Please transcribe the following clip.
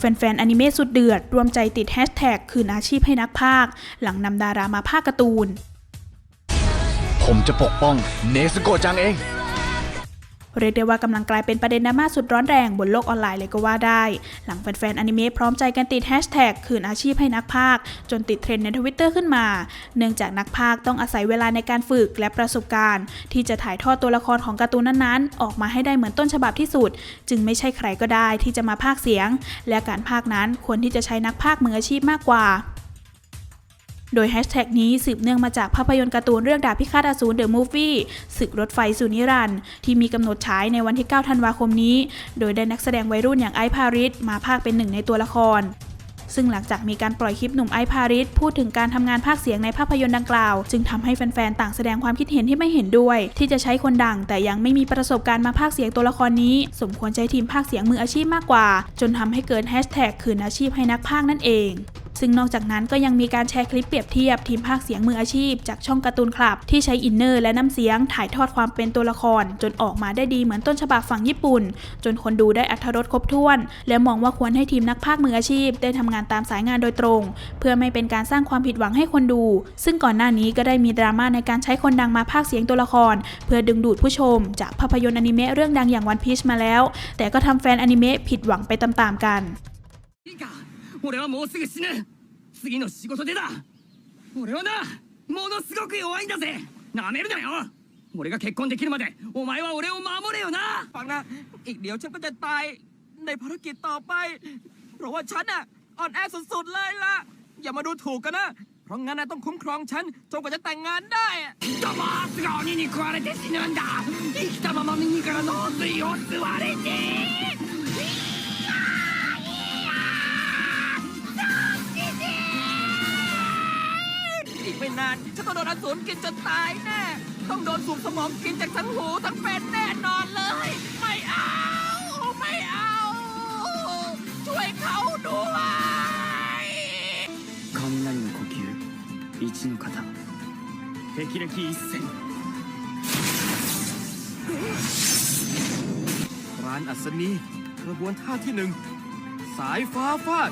แฟนๆอนิเมะสุดเดือดรวมใจติดแฮชแท็กคืนอาชีพให้นักพากหลังนำดารามาพากการ์ตูน ผมจะปกป้องเนสโกจังเอง เรียกได้ว่ากำลังกลายเป็นประเด็นดราม่าสุดร้อนแรงบนโลกออนไลน์เลยก็ว่าได้ หลังแฟนๆอนิเมะพร้อมใจกันติดแฮชแท็กคืนอาชีพให้นักพากจนติดเทรนด์ในทวิตเตอร์ขึ้นมา เนื่องจากนักพากต้องอาศัยเวลาในการฝึกและประสบการณ์ ที่จะถ่ายทอดตัวละครของการ์ตูนนั้นๆ ออกมาให้ได้เหมือนต้นฉบับที่สุด จึงไม่ใช่ใครก็ได้ที่จะมาพากเสียง และการพากนั้นควรที่จะใช้นักพากมืออาชีพมากกว่า โดยแฮชแท็กนี้สืบเนื่องมาจากภาพยนตร์การ์ตูนเรื่องดาบพิฆาตอสูรเดอะมูฟวี่ศึกรถไฟสุนิรันท์ที่มีกำหนดฉายในวันที่ 9 ธันวาคมนี้ โดยได้นักแสดงวัยรุ่นอย่างไอซ์พาริสมาพากย์เป็นหนึ่งในตัวละครซึ่งหลังจากมีการปล่อยคลิปหนุ่มไอพาริสพูดถึงการทำงานพากย์เสียงในภาพยนตร์ดังกล่าว จึงทำให้แฟนๆ ต่างแสดงความคิดเห็นที่ไม่เห็นด้วย ที่จะใช้คนดัง แต่ยังไม่มีประสบการณ์มาพากย์เสียงตัวละครนี้ สมควรใช้ทีมพากย์เสียงมืออาชีพมากกว่า จนทำให้เกิดแฮชแท็กคืนอาชีพให้นักพากย์นั่นเอง ซึ่งนอกจากนั้นก็ยังมีการแชร์คลิปเปรียบเทียบทีมภาคเสียงมืออาชีพ จากช่องการ์ตูนคลับ ที่ใช้อินเนอร์และน้ำเสียงถ่ายทอดความเป็นตัวละคร จนออกมาได้ดีเหมือนต้นฉบับฝั่งญี่ปุ่น จนคนดูได้อัธรสครบถ้วน และมองว่าควรให้ทีมนักภาคมืออาชีพ ได้ทำงานตามสายงานโดยตรง เพื่อไม่เป็นการสร้างความผิดหวังให้คนดู ซึ่งก่อนหน้านี้ก็ได้มีดราม่าในการใช้คนดังมาภาคเสียงตัวละคร เพื่อดึงดูดผู้ชม จากภาพยนตร์อนิเมะเรื่องดังอย่างวันพีชมาแล้ว แต่ก็ทำแฟนอนิเมะผิดหวังไปตามๆกัน 俺はもうすぐ死ぬ次の仕事でだ俺はなものすごく弱いんだぜなめるなよ俺が結婚できるまでお前は俺を守れよな ฟังนะ อีกเดี๋ยวฉันก็จะตายในภารกิจต่อไป เพราะว่าฉันอ่ะอ่อนแอสุดๆเลยล่ะ อย่ามาดูถูกกันนะ เพราะงั้นนะต้องคุ้มครองฉันจนกว่าจะแต่งงานได้อะ ダマースが鬼に食われて死ぬんだ生きたまま右から脳髄を吸われて ไม่นานฉันต้องโดนอสูรกินจนตายแน่ ต้องโดนสูบสมองกินจากทั้งหูทั้งเป็นแน่นอนเลย ไม่เอา ไม่เอา ช่วยเขาด้วย 雷の呼吸一の型霹靂一閃 ร้านอัศนีกระบวนท่าที่หนึ่ง สายฟ้าฟาด